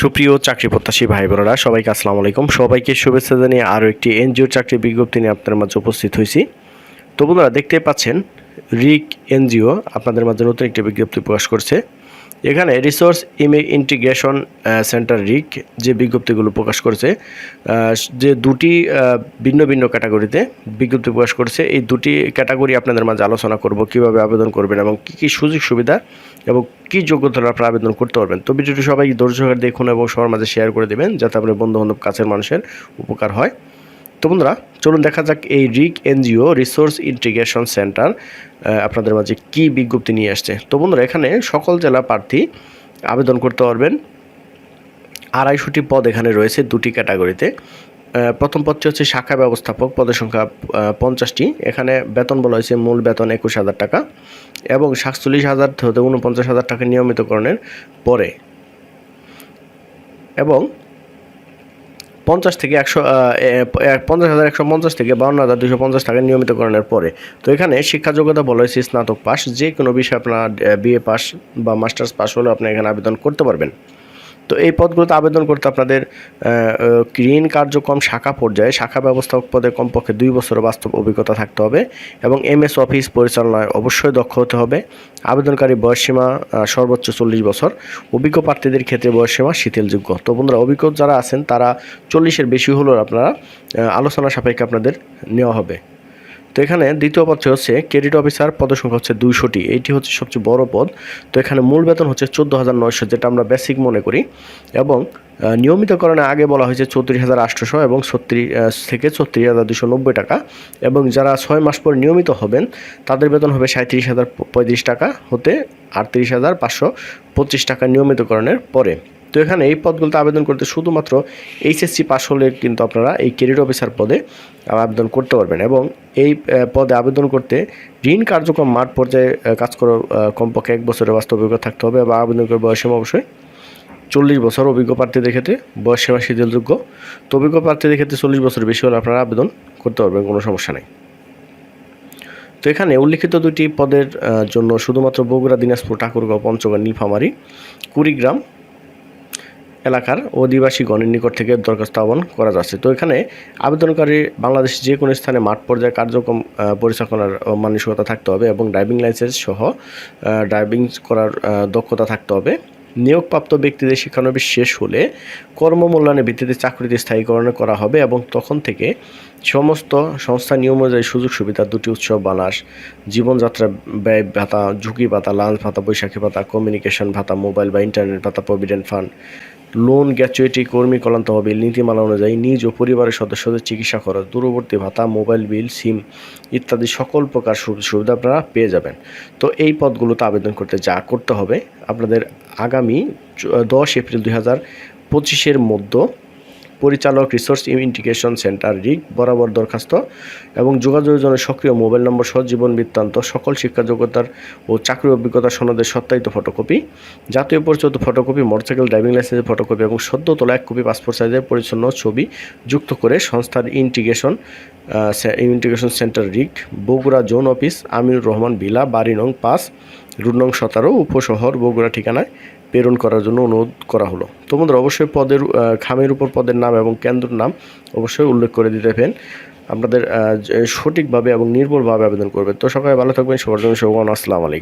সুপ্রিয় চাকরি প্রত্যাশী ভাই বোনেরা সবাইকে আসসালামু আলাইকুম। সবাইকে শুভেচ্ছা জানিয়ে আরও একটি এনজিওর চাকরি বিজ্ঞপ্তি নিয়ে আপনাদের মাঝে উপস্থিত হয়েছি। তো বন্ধুরা, দেখতে পাচ্ছেন, রিক এনজিও আপনাদের মাঝে নতুন একটি বিজ্ঞপ্তি প্রকাশ করছে। এখানে রিসোর্স ইমে ইন্টিগ্রেশন সেন্টার রিক যে বিজ্ঞপ্তিগুলো প্রকাশ করছে যে দুটি ভিন্ন ভিন্ন ক্যাটাগরিতে বিজ্ঞপ্তি প্রকাশ করছে। এই দুটি ক্যাটাগরি আপনাদের মাঝে আলোচনা করব, কীভাবে আবেদন করবেন এবং কী কী সুযোগ সুবিধা এবং কী যোগ্যতার আপনারা আবেদন করতে পারবেন। তো ভিডিওটি সবাই ধৈর্য দেখুন এবং সবার মাঝে শেয়ার করে দেবেন, যাতে আপনার বন্ধু বান্ধব কাছের মানুষের উপকার হয়। তো বন্ধুরা, চলুন দেখা যাক এই RIC NGO resource integration centre আপনাদের মাঝে কি বিজ্ঞপ্তি নিয়ে আসছে। তো বন্ধুরা, এখানে সকল জেলা প্রার্থী আবেদন করতে পারবেন। আড়াইশোটি পদ এখানে রয়েছে দুটি ক্যাটাগরিতে। প্রথম পদটি হচ্ছে শাখা ব্যবস্থাপক, পদের সংখ্যা পঞ্চাশটি। এখানে বেতন বলা হয়েছে মূল বেতন একুশ হাজার টাকা এবং সাতচল্লিশ হাজার হতে উনপঞ্চাশ হাজার টাকা নিয়মিতকরণের পরে। এবং পঞ্চাশ থেকে একশো পঞ্চাশ হাজার একশো পঞ্চাশ থেকে বাউন্ন হাজার দুশো পঞ্চাশ টাকা নিয়মিতকরণের পরে। তো এখানে শিক্ষা যোগ্যতা বলা হয়েছে স্নাতক পাস যে কোনো বিষয়ে আপনার বিএ পাস বা মাস্টার্স পাস হলেও আপনি এখানে আবেদন করতে পারবেন। তো এই পদগুলোতে আবেদন করতে আপনাদের ঋণ কার্যক্রম শাখা পর্যায়ে, শাখা ব্যবস্থাপক পদে কমপক্ষে দুই বছরের বাস্তব অভিজ্ঞতা থাকতে হবে এবং এমএস অফিস পরিচালনায় অবশ্যই দক্ষ হতে হবে। আবেদনকারী বয়সসীমা সর্বোচ্চ চল্লিশ বছর। অভিজ্ঞ প্রার্থীদের ক্ষেত্রে বয়সসীমা শিথিলযোগ্য। তো বন্ধুরা, অভিজ্ঞ যারা আছেন, তারা চল্লিশের বেশি হলেও আপনারা আলোচনা সাপেক্ষে আপনাদের নেওয়া হবে। তো এখানে দ্বিতীয় পদটি হচ্ছে ক্রেডিট অফিসার পদসংখ্যা হচ্ছে দুইশোটি। এইটি হচ্ছে সবচেয়ে বড় পদ। তো এখানে মূল বেতন হচ্ছে চোদ্দ হাজার নয়শো, যেটা আমরা বেসিক মনে করি। এবং নিয়মিতকরণে আগে বলা হয়েছে চৌত্রিশ হাজার আটশোশো এবং ছত্রিশ থেকে ছত্রিশ হাজার দুশো নব্বই টাকা। এবং যারা ছয় মাস পর নিয়মিত হবেন, তাদের বেতন হবে সাঁত্রিশ হাজার পঁয়ত্রিশ টাকা হতে আটত্রিশ হাজার পাঁচশো পঁচিশ টাকা নিয়মিতকরণের পরে। তো এখানে এই পদগুলোতে আবেদন করতে শুধুমাত্র এইচএসসি পাস হলে কিন্তু আপনারা এই ক্রেডিট অফিসার পদে আবেদন করতে পারবেন এবং এই পদে আবেদন করতে ঋণ কার্যক্রম মাঠ পর্যায়ে কাজ করে কমপক্ষে এক বছরের বাস্তব অভিজ্ঞতা থাকতে হবে বা আবেদন করে বয়সীমা অবশ্যই চল্লিশ বছর অভিজ্ঞ প্রার্থীদের ক্ষেত্রে বয়স সীমা শিথিলযোগ্য। তো অভিজ্ঞ প্রার্থীদের ক্ষেত্রে চল্লিশ বছর বেশি হলে আপনারা আবেদন করতে পারবেন, কোনো সমস্যা নেই। তো এখানে উল্লিখিত দুটি পদের জন্য শুধুমাত্র বগুড়া, দিনাজপুর, ঠাকুরগাঁও, পঞ্চগড়, নীলফামারী, কুড়িগ্রাম এলাকার অধিবাসী গণের নিকট থেকে দরখাস্ত আহ্বান করা যাচ্ছে। তো এখানে আবেদনকারী বাংলাদেশ যে কোনো স্থানে মাঠ পর্যায়ে কার্যক্রম পরিচালনার মানসিকতা থাকতে হবে এবং ড্রাইভিং লাইসেন্স সহ ড্রাইভিং করার দক্ষতা থাকতে হবে। নিয়োগপ্রাপ্ত ব্যক্তিদের শিক্ষানবিশ শেষ হলে কর্মমূল্যায়নের ভিত্তিতে চাকরিতে স্থায়ীকরণ করা হবে এবং তখন থেকে সমস্ত সংস্থা নিয়ম অনুযায়ী সুযোগ সুবিধা, দুটি উৎসব বানাস জীবনযাত্রা, ব্যয় ভাতা, ঝুঁকি ভাতা, লাঞ্চ ভাতা, বৈশাখী ভাতা কমিউনিকেশন ভাতা মোবাইল বা ইন্টারনেট ভাতা প্রভিডেন্ট ফান্ড লোন গ্যাচুয়েটি কর্মী কল্যাণ তহবিল, নীতিমালা অনুযায়ী নিজ ও পরিবারের সদস্যদের চিকিৎসা খরচ, দূরবর্তী ভাতা, মোবাইল বিল, সিম ইত্যাদি সকল প্রকার সুবিধা আপনারা পেয়ে যাবেন। তো এই পদগুলোতে আবেদন করতে যা করতে হবে, আপনাদের আগামী দশ এপ্রিল দুই হাজার পঁচিশের মধ্যে পরিচালক রিসোর্স ইন্টিগ্রেশন সেন্টার রিক বরাবর দরখাস্ত এবং যোগাযোগের জন্য সক্রিয় মোবাইল নম্বর সহ জীবন বৃত্তান্ত, সকল শিক্ষা যোগ্যতার ও চাকরি অভিজ্ঞতা সনদের সত্যায়িত ফটোকপি, জাতীয় পরিচয় ফটোকপি, মোটরসাইকেল, ড্রাইভিং লাইসেন্সের ফটোকপি এবং সদ্য তোলা এক কপি পাসপোর্ট সাইজের পরিচ্ছন্ন ছবি যুক্ত করে সংস্থার integration integration centre RIC Bogura zone office, Aminur Rahman বিলা বাড়ি নং পাঁচ, রুট নং সতেরো, উপশহর, বগুড়া ঠিকানায় প্রেরণ করার জন্য অনুরোধ করা হলো। তো বন্ধুরা, অবশ্যই পদের খামের উপর পদের নাম এবং কেন্দ্রের নাম অবশ্যই উল্লেখ করে দিতে পেন আপনাদের সঠিকভাবে এবং নির্ভরভাবে আবেদন করবেন। তো সবাই ভালো থাকবেন, সবার জন্য শুভকামনা, আসসালামু আলাইকুম।